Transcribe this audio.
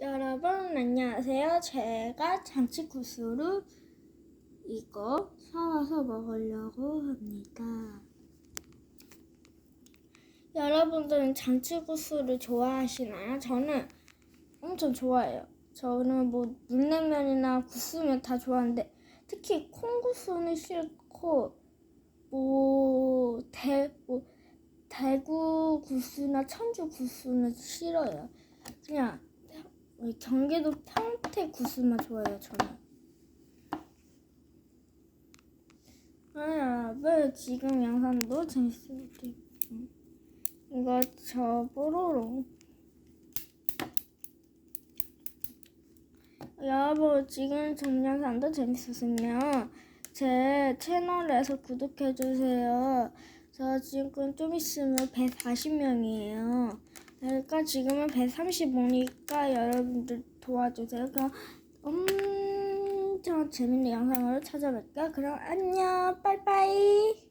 여러분 안녕하세요. 제가 잔치 구스를 이거 사와서 먹으려고 합니다. 여러분들은 잔치 구스를 좋아하시나요? 저는 엄청 좋아해요. 저는 뭐 물냉면이나 구스면 다 좋아하는데 특히 콩구스는 싫고 뭐 대, 뭐 대구 구스나 천주 구스는 싫어요. 그냥 어, 경기도 평택 구스만 좋아해요, 저는. 아, 여러분, 지금 영상도 재밌을 때. 이거 저 뽀로로. 여러분, 지금 전 영상도 재밌었으면 제 채널에서 구독해주세요. 저 지금 좀 있으면 140명이에요. 그러니까 지금은 135니까 여러분들 도와주세요. 그럼 엄청 재밌는 영상으로 찾아뵐게요. 그럼 안녕, 빠이빠이.